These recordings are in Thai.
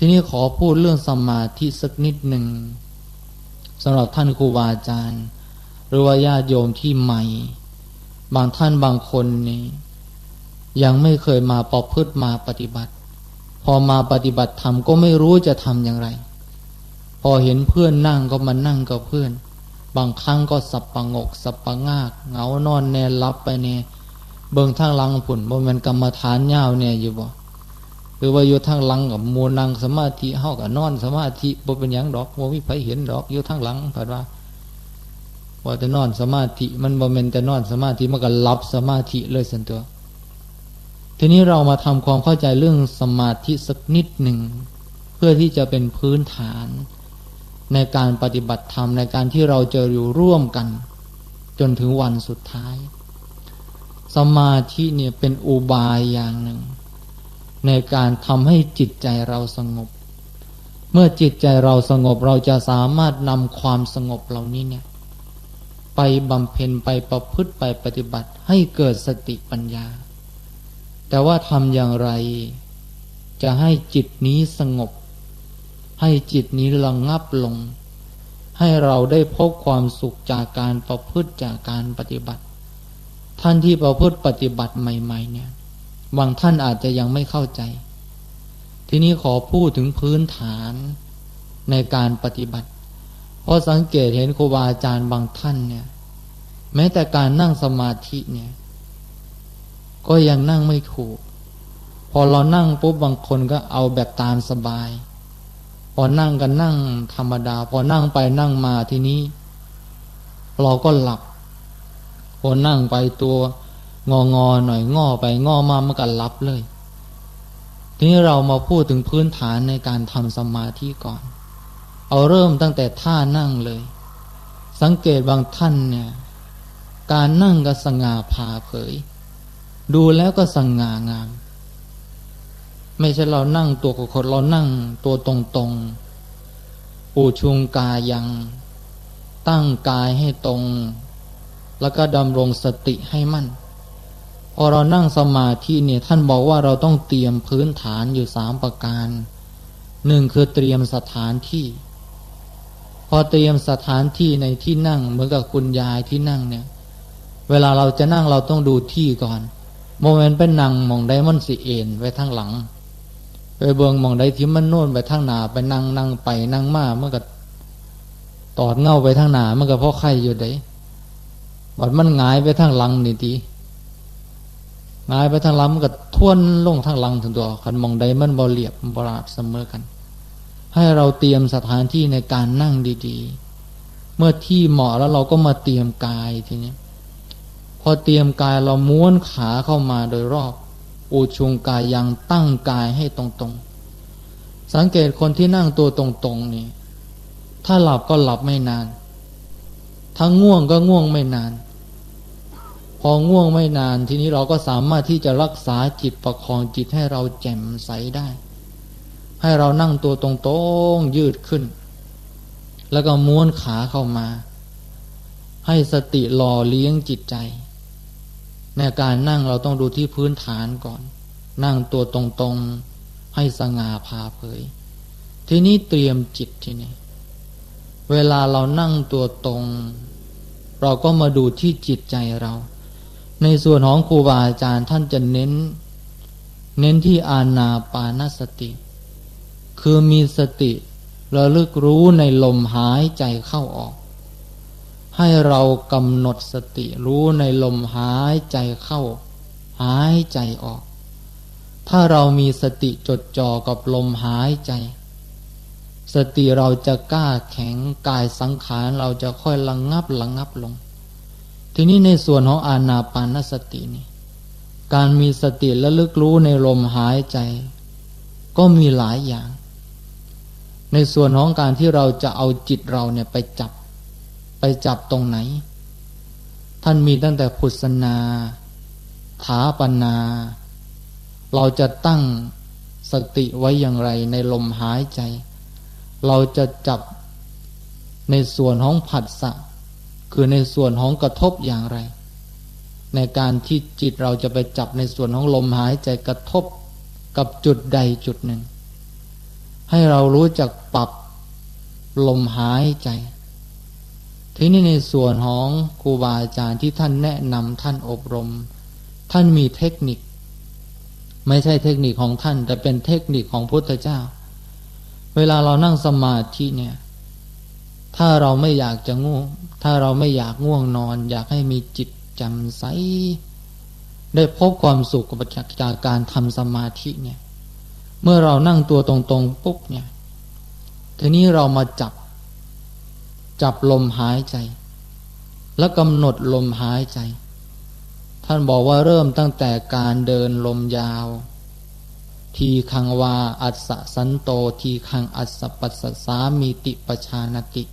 ทีนี้ขอพูดเรื่องสมาธิสักนิดหนึ่งสำหรับท่านครูบาอาจารย์ หรือว่าญาติโยมที่ใหม่ บางท่านบางคนนี่ยังไม่เคยมาประพฤติมาปฏิบัติ พอมาปฏิบัติธรรมก็ไม่รู้จะทำอย่างไร พอเห็นเพื่อนนั่งก็มานั่งกับเพื่อน บางครั้งก็สับประงก สับประงากเหงานอนแนรับไปเนี่ยเบิ่งทางลังผุนบ่มันกรรมฐานยาวเนี่ยอยู่บ่ หรือว่าอยู่ทางหลังกับมูนังสมาธิเฮากับนอน สมาธิบ่เป็นหยังดอกบ่มีไผเห็นดอกอยู่ทางหลังเพิ่นว่าว่าแต่นอนสมาธิ มันบ่แม่นแต่นอนสมาธิมันก็หลับสมาธิเลยสันตัว ทีนี้เรามาทำความเข้าใจเรื่องสมาธิสักนิดหนึ่งเพื่อที่จะเป็นพื้นฐาน ในการปฏิบัติธรรมในการที่เราจะอยู่ร่วมกัน จนถึงวันสุดท้าย สมาธิเนี่ยเป็นอุบายอย่างหนึ่ง ในการทำให้จิตใจเราสงบ เมื่อจิตใจเราสงบเราจะสามารถนำความสงบเหล่านี้เนี่ย ไปบำเพ็ญไปประพฤติไปปฏิบัติให้เกิดสติปัญญา แต่ว่าทำอย่างไร จะให้จิตนี้สงบ ให้จิตนี้ระงับลง ให้เราได้พบความสุขจากการประพฤติจากการปฏิบัติ ท่านที่ประพฤติปฏิบัติใหม่ ๆ เนี่ย บางท่านอาจจะยังไม่เข้าใจ ทีนี้ขอพูดถึงพื้นฐานในการปฏิบัติ เพราะสังเกตเห็นครูบาอาจารย์บางท่านเนี่ย แม้แต่การนั่งสมาธิเนี่ย ก็ยังนั่งไม่ถูก พอเรานั่งปุ๊บบางคนก็เอาแบบตามสบาย พอนั่งก็นั่งธรรมดา พอนั่งไปนั่งมาทีนี้ เราก็หลับ พอนั่งไปตัว งองอหน่อยงอไปงอมามันก็หลับเลย ทีนี้เรามาพูดถึงพื้นฐานในการทำสมาธิก่อน เอาเริ่มตั้งแต่ท่านั่งเลย สังเกตบางท่านเนี่ย การนั่งก็สง่าผ่าเผย ดูแล้วก็สง่างาม ไม่ใช่เรานั่งตัวกดเรานั่งตัวตรงๆปูชุงกายัง ตั้งกายให้ตรง แล้วก็ดำรงสติให้มั่น เรานั่งสมาธิเนี่ยท่านบอกว่าเราต้องเตรียมพื้นฐานอยู่สามประการหนึ่งคือเตรียมสถานที่ พอเตรียมสถานที่ในที่นั่งเหมือนกับคุณยายที่นั่งเนี่ย เวลาเราจะนั่งเราต้องดูที่ก่อนโมเมนต์เป็นนั่งมองได้มันสิเอ็นไว้ทางหลังไปเบืองมองได้ที่มันโน่นไปทางหนาไปนั่งนั่งไปนั่งมาเมื่อก็ตอดเงาไปทางหนาเมันก็เพราะไข่อยู่ได้บัดมันหงายไปทางหลังนี่ที งายไปทางหลังมันก็ทวนลงทางหลังถึงตัวขันมองไดมันบอเรียบบราบเสมอกัน ให้เราเตรียมสถานที่ในการนั่งดีๆ เมื่อที่เหมาะแล้วเราก็มาเตรียมกายทีนี้พอเตรียมกายเราม้วนขาเข้ามาโดยรอบอูชุงกายยังตั้งกายให้ตรงๆ สังเกตคนที่นั่งตัวตรงๆนี่ถ้าหลับก็หลับไม่นาน ถ้าง่วงก็ง่วงไม่นาน พอง่วงไม่นานทีนี้เราก็สามารถที่จะรักษาจิตประคองจิตให้เราแจ่มใสได้ ให้เรานั่งตัวตรงๆยืดขึ้น แล้วก็ม้วนขาเข้ามา ให้สติหล่อเลี้ยงจิตใจ ในการนั่งเราต้องดูที่พื้นฐานก่อน นั่งตัวตรงๆให้สง่าผ่าเผย ทีนี้เตรียมจิตทีนี้เวลาเรานั่งตัวตรง เราก็มาดูที่จิตใจเรา ในส่วนของครูบาอาจารย์ท่านจะเน้น เน้นที่อาณาปานสติ คือมีสติระลึกรู้ในลมหายใจเข้าออก ให้เรากำหนดสติรู้ในลมหายใจเข้า หายใจออก ถ้าเรามีสติจดจ่อกับลมหายใจ สติเราจะกล้าแข็งกายสังขารเราจะค่อยระงงับระงงับลง ทีนี้ในส่วนของอานาปานสตินี่การมีสติและลึกรู้ในลมหายใจ ก็มีหลายอย่าง ในส่วนของการที่เราจะเอาจิตเราเนี่ยไปจับ ไปจับตรงไหน ท่านมีตั้งแต่พุทธนาถาปนา เราจะตั้งสติไว้อย่างไรในลมหายใจ เราจะจับในส่วนของผัสสะ คือในส่วนของกระทบอย่างไร ในการที่จิตเราจะไปจับในส่วนของลมหายใจกระทบกับจุดใดจุดหนึ่ง ให้เรารู้จักปรับลมหายใจ ทีนี้ในส่วนของครูบาอาจารย์ที่ท่านแนะนำท่านอบรม ท่านมีเทคนิค ไม่ใช่เทคนิคของท่าน แต่เป็นเทคนิคของพุทธเจ้า เวลาเรานั่งสมาธิเนี่ย ถ้าเราไม่อยากจะง่วง ถ้าเราไม่อยากง่วงนอน อยากให้มีจิตจำใส ได้พบความสุขกับจากการทำสมาธิเนี่ย เมื่อเรานั่งตัวตรงๆปุ๊บเนี่ย ทีนี้เรามาจับ จับลมหายใจ แล้วกำหนดลมหายใจ ท่านบอกว่าเริ่มตั้งแต่การเดินลมยาว ทีคังวา อัสสะสันโต ทีคังอัสสะปัสสะสามีติปชานติ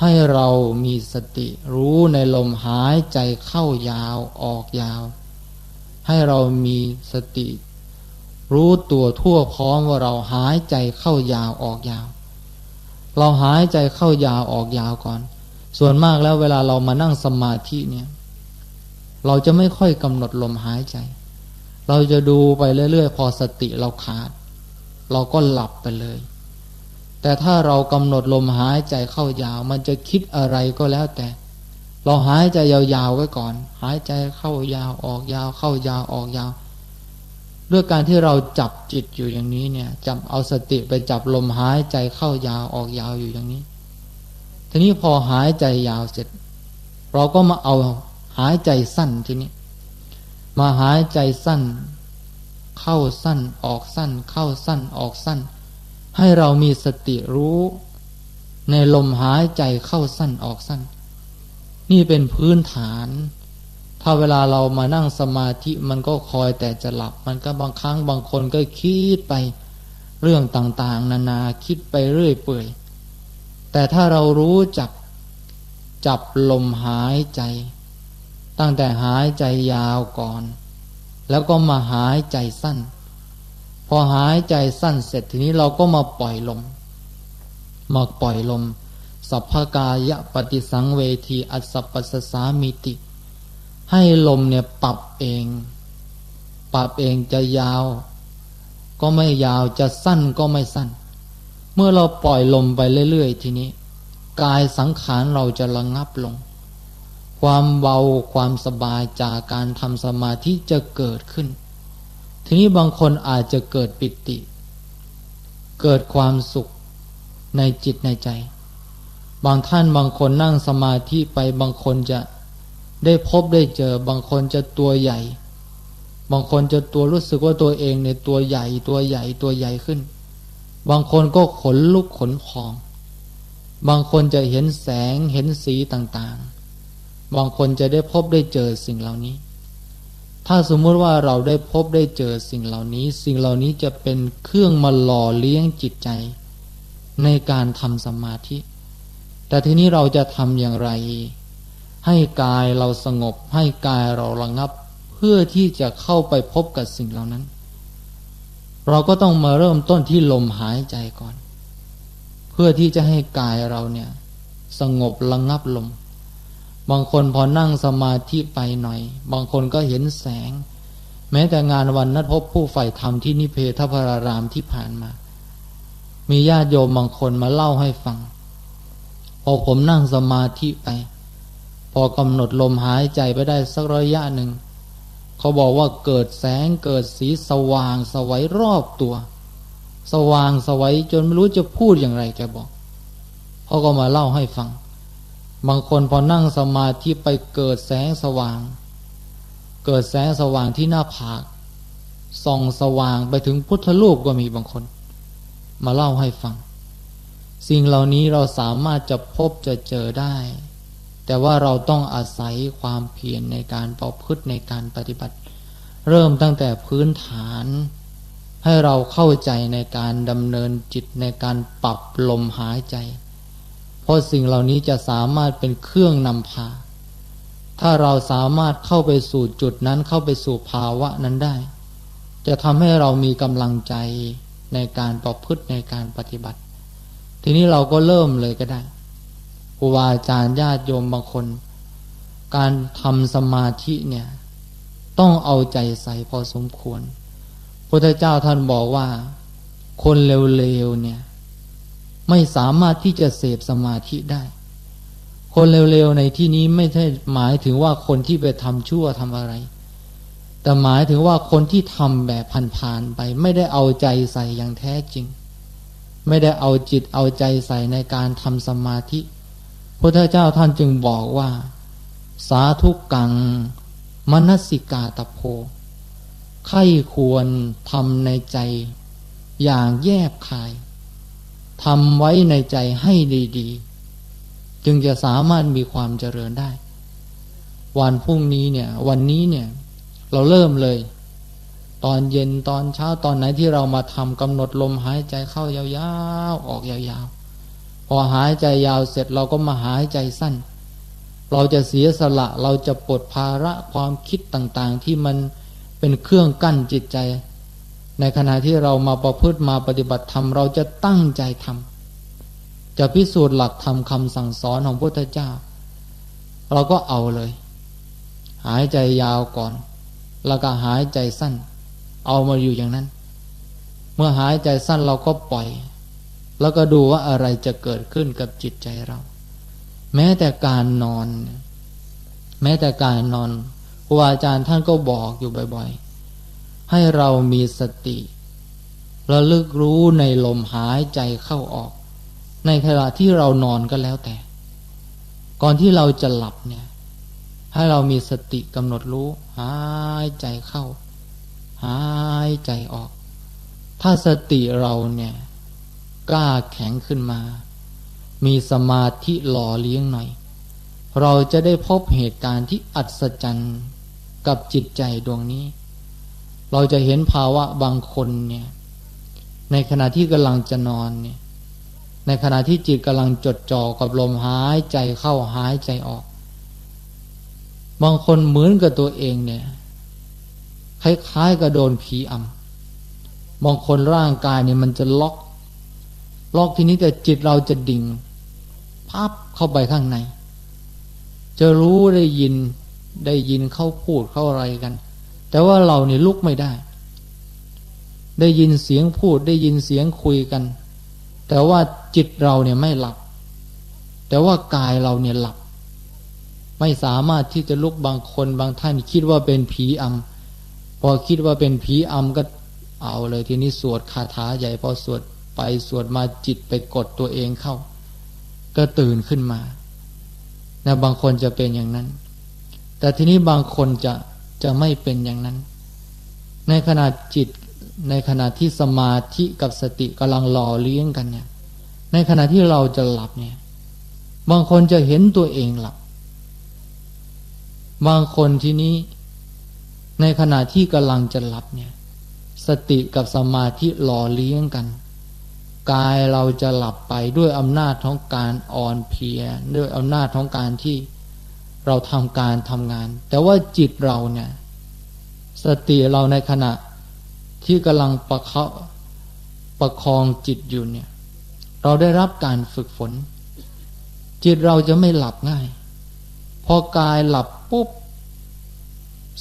ให้เรามีสติรู้ในลมหายใจเข้ายาวออกยาว ให้เรามีสติ รู้ตัวทั่วพร้อมว่าเราหายใจเข้ายาวออกยาว เราหายใจเข้ายาวออกยาวก่อน ส่วนมากแล้วเวลาเรามานั่งสมาธิเนี่ย เราจะไม่ค่อยกำหนดลมหายใจ เราจะดูไปเรื่อยๆ พอสติเราขาด เราก็หลับไปเลย แต่ถ้าเรากำหนดลมหายใจเข้ายาว มันจะคิดอะไรก็แล้วแต่ เราหายใจยาวๆไว้ก่อน หายใจเข้ายาวออกยาว เข้ายาวออกยาว ด้วยการที่เราจับจิตอยู่อย่างนี้เนี่ยจับเอาสติไปจับลมหายใจเข้ายาวออกยาวอยู่อย่างนี้ ทีนี้พอหายใจยาวเสร็จ เราก็มาเอาหายใจสั้นทีนี้ มาหายใจสั้น เข้าสั้นออกสั้น เข้าสั้นออกสั้น ให้เรามีสติรู้ในลมหายใจเข้าสั้นออกสั้น นี่เป็นพื้นฐาน ถ้าเวลาเรามานั่งสมาธิมันก็คอยแต่จะหลับ มันก็บางครั้งบางคนก็คิดไปเรื่องต่างๆ นานาคิดไปเรื่อยเปื่อย แต่ถ้าเรารู้จักจับลมหายใจ ตั้งแต่หายใจยาวก่อน แล้วก็มาหายใจสั้น พอหายใจสั้นเสร็จทีนี้เราก็มาปล่อยลม มาปล่อยลม สัพพกายะปฏิสังเวทีอัสสปัสสสามิติ ให้ลมเนี่ยปรับเอง ปรับเองจะยาว ก็ไม่ยาวจะสั้นก็ไม่สั้น เมื่อเราปล่อยลมไปเรื่อยๆ ทีนี้ กายสังขารเราจะระงงับลง ความเบาความสบายจากการทำสมาธิจะเกิดขึ้น ทีนี้บางคนอาจจะเกิดปิติ เกิดความสุขในจิตในใจ บางท่านบางคนนั่งสมาธิไปบางคนจะได้พบได้เจอ บางคนจะตัวใหญ่ บางคนจะตัวรู้สึกว่าตัวเองในตัวใหญ่ตัวใหญ่ตัวใหญ่ขึ้น บางคนก็ขนลุกขนพอง บางคนจะเห็นแสงเห็นสีต่างๆ บางคนจะได้พบได้เจอสิ่งเหล่านี้ ถ้าสมมุติว่าเราได้พบได้เจอสิ่งเหล่านี้ สิ่งเหล่านี้จะเป็นเครื่องมาหล่อเลี้ยงจิตใจ ในการทำสมาธิ แต่ทีนี้เราจะทำอย่างไร ให้กายเราสงบ ให้กายเราระงับ เพื่อที่จะเข้าไปพบกับสิ่งเหล่านั้น เราก็ต้องมาเริ่มต้นที่ลมหายใจก่อน เพื่อที่จะให้กายเราเนี่ย สงบระงับลม บางคนพอนั่งสมาธิไปหน่อย บางคนก็เห็นแสง แม้แต่งานวันนัดพบผู้ใฝ่ธรรมที่นิเพทพรารามที่ผ่านมา มีญาติโยมบางคนมาเล่าให้ฟัง พอผมนั่งสมาธิไป พอกำหนดลมหายใจไปได้สักระยะหนึ่ง เขาบอกว่าเกิดแสงเกิดสีสว่างสวัยรอบตัว สว่างสวัยจนไม่รู้จะพูดอย่างไรแกบอกเขาก็มาเล่าให้ฟัง บางคนพอนั่งสมาธิไปเกิดแสงสว่าง เกิดแสงสว่างที่หน้าผากส่องสว่างไปถึงพุทธรูปก็มีบางคน มาเล่าให้ฟัง สิ่งเหล่านี้เราสามารถจะพบจะเจอได้ แต่ว่าเราต้องอาศัยความเพียรในการประพฤติในการปฏิบัติ เริ่มตั้งแต่พื้นฐาน ให้เราเข้าใจในการดำเนินจิตในการปรับลมหายใจ เพราะสิ่งเหล่านี้จะสามารถเป็นเครื่องนำพา ถ้าเราสามารถเข้าไปสู่จุดนั้นเข้าไปสู่ภาวะนั้นได้ จะทำให้เรามีกำลังใจในการประพฤติในการปฏิบัติ ทีนี้เราก็เริ่มเลยก็ได้ครูบาอาจารย์ญาติโยมบางคน การทำสมาธิเนี่ย ต้องเอาใจใส่พอสมควรพุทธเจ้าท่านบอกว่า คนเร็วๆเนี่ย ไม่สามารถที่จะเสพสมาธิได้ คนเร็วๆในที่นี้ไม่ใช่หมายถึงว่าคนที่ไปทำชั่วทำอะไร แต่หมายถึงว่าคนที่ทำแบบผ่านๆไป ไม่ได้เอาใจใส่อย่างแท้จริง ไม่ได้เอาจิตเอาใจใส่ในการทำสมาธิพระเจ้าท่านจึงบอกว่า สาธุกังมนสิกาตโพไข้ควรทำในใจอย่างแยบคาย ทำไว้ในใจให้ดีๆ จึงจะสามารถมีความเจริญได้ วันพรุ่งนี้เนี่ย วันนี้เนี่ย เราเริ่มเลย ตอนเย็นตอนเช้าตอนไหนที่เรามาทำกำหนดลมหายใจเข้ายาวๆ ออกยาวๆ พอหายใจยาวเสร็จเราก็มาหายใจสั้น เราจะเสียสละเราจะปลดภาระความคิดต่างๆ ที่มันเป็นเครื่องกั้นจิตใจ ในขณะที่เรามาประพฤติมาปฏิบัติธรรมเราจะตั้งใจทำจะพิสูจน์หลักธรรมคำสั่งสอนของพระพุทธเจ้า เราก็เอาเลย หายใจยาวก่อน แล้วก็หายใจสั้น เอามาอยู่อย่างนั้น เมื่อหายใจสั้นเราก็ปล่อย แล้วก็ดูว่าอะไรจะเกิดขึ้นกับจิตใจเรา แม้แต่การนอน แม้แต่การนอนครูอาจารย์ท่านก็บอกอยู่บ่อย ๆ ให้เรามีสติระลึกรู้ในลมหายใจเข้าออก ในขณะที่เรานอนก็แล้วแต่ ก่อนที่เราจะหลับเนี่ย ให้เรามีสติกำหนดรู้ หายใจเข้า หายใจออก ถ้าสติเราเนี่ย กล้าแข็งขึ้นมา มีสมาธิหล่อเลี้ยงหน่อย เราจะได้พบเหตุการณ์ที่อัศจรรย์กับจิตใจดวงนี้ เราจะเห็นภาวะบางคนเนี่ย ในขณะที่กำลังจะนอนเนี่ย ในขณะที่จิตกำลังจดจ่อกับลมหายใจเข้าหายใจออก บางคนเหมือนกับตัวเองเนี่ย คล้ายๆกับโดนผีอำบางคนร่างกายเนี่ยมันจะล็อก ล็อกทีนี้แต่จิตเราจะดิ่งพับเข้าไปข้างใน จะรู้ได้ยินได้ยินเขาพูดเขาอะไรกัน แต่ว่าเราเนี่ยลุกไม่ได้ ได้ยินเสียงพูดได้ยินเสียงคุยกัน แต่ว่าจิตเราเนี่ยไม่หลับ แต่ว่ากายเราเนี่ยหลับ ไม่สามารถที่จะลุกบางคนบางท่านคิดว่าเป็นผีอำพอคิดว่าเป็นผีอำก็เอาเลยทีนี้สวดคาถาใหญ่พอสวดไปสวดมาจิตไปกดตัวเองเข้า ก็ตื่นขึ้นมานะบางคนจะเป็นอย่างนั้น แต่ทีนี้บางคนจะ จะไม่เป็นอย่างนั้น ในขณะจิตในขณะที่สมาธิกับสติกำลังหล่อเลี้ยงกันเนี่ย ในขณะที่เราจะหลับเนี่ย บางคนจะเห็นตัวเองหลับ บางคนที่นี้ ในขณะที่กำลังจะหลับเนี่ย สติกับสมาธิหล่อเลี้ยงกัน กายเราจะหลับไปด้วยอำนาจของการอ่อนเพลีย ด้วยอำนาจของการที่ เราทำการทำงาน แต่ว่าจิตเราเนี่ย สติเราในขณะที่กำลังประคประคองจิตอยู่เนี่ย เราได้รับการฝึกฝน จิตเราจะไม่หลับง่าย พอกายหลับปุ๊บ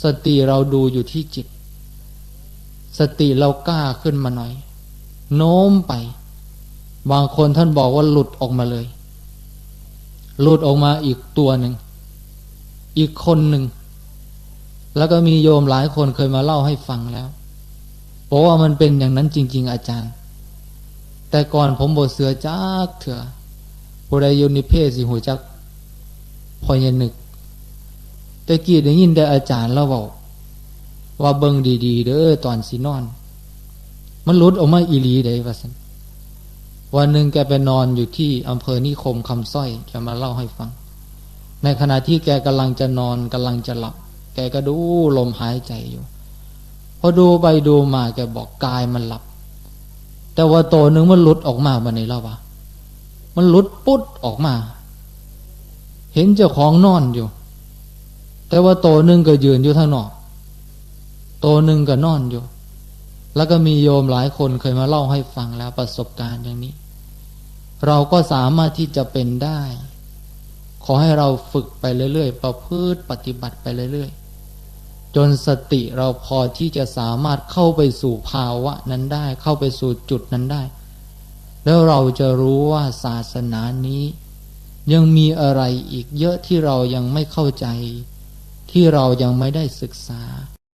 สติเราดูอยู่ที่จิต สติเรากล้าขึ้นมาหน่อย โน้มไป บางคนท่านบอกว่าหลุดออกมาเลย หลุดออกมาอีกตัวหนึ่ง อีกคนหนึ่ง แล้วก็มีโยมหลายคนเคยมาเล่าให้ฟังแล้วบอกว่ามันเป็นอย่างนั้นจริง ๆ อาจารย์ แต่ก่อนผมบทเสือจักเถอะผู้ใดยุนิเพศสิหูจักพอยนึก แต่กี้ได้ยินแต่อาจารย์แล้วบอกว่าเบิงดีๆ เด้อตอนสีนอน มันลุดออกมาอีลีได้ว่าสันวันหนึ่งแกไปนอนอยู่ที่อำเภอนิคมคำสร้อยแกมาเล่าให้ฟัง ในขณะที่แกกำลังจะนอนกำลังจะหลับ แกก็ดูลมหายใจอยู่ พอดูไปดูมาแกบอกกายมันหลับ แต่ว่าโตหนึ่งมันหลุดออกมาบันนี้แล้ววะมันหลุดปุ๊ดออกมา เห็นเจ้าของนอนอยู่ แต่ว่าโตหนึ่งก็ยืนอยู่ทางนอกโตหนึ่งก็นอนอยู่ แล้วก็มีโยมหลายคนเคยมาเล่าให้ฟังแล้วประสบการณ์อย่างนี้ เราก็สามารถที่จะเป็นได้ ขอให้เราฝึกไปเรื่อยๆ ประพฤติปฏิบัติไปเรื่อยๆ จนสติเราพอที่จะสามารถเข้าไปสู่ภาวะนั้นได้ เข้าไปสู่จุดนั้นได้ แล้วเราจะรู้ว่าศาสนานี้ ยังมีอะไรอีกเยอะที่เรายังไม่เข้าใจ ที่เรายังไม่ได้ศึกษา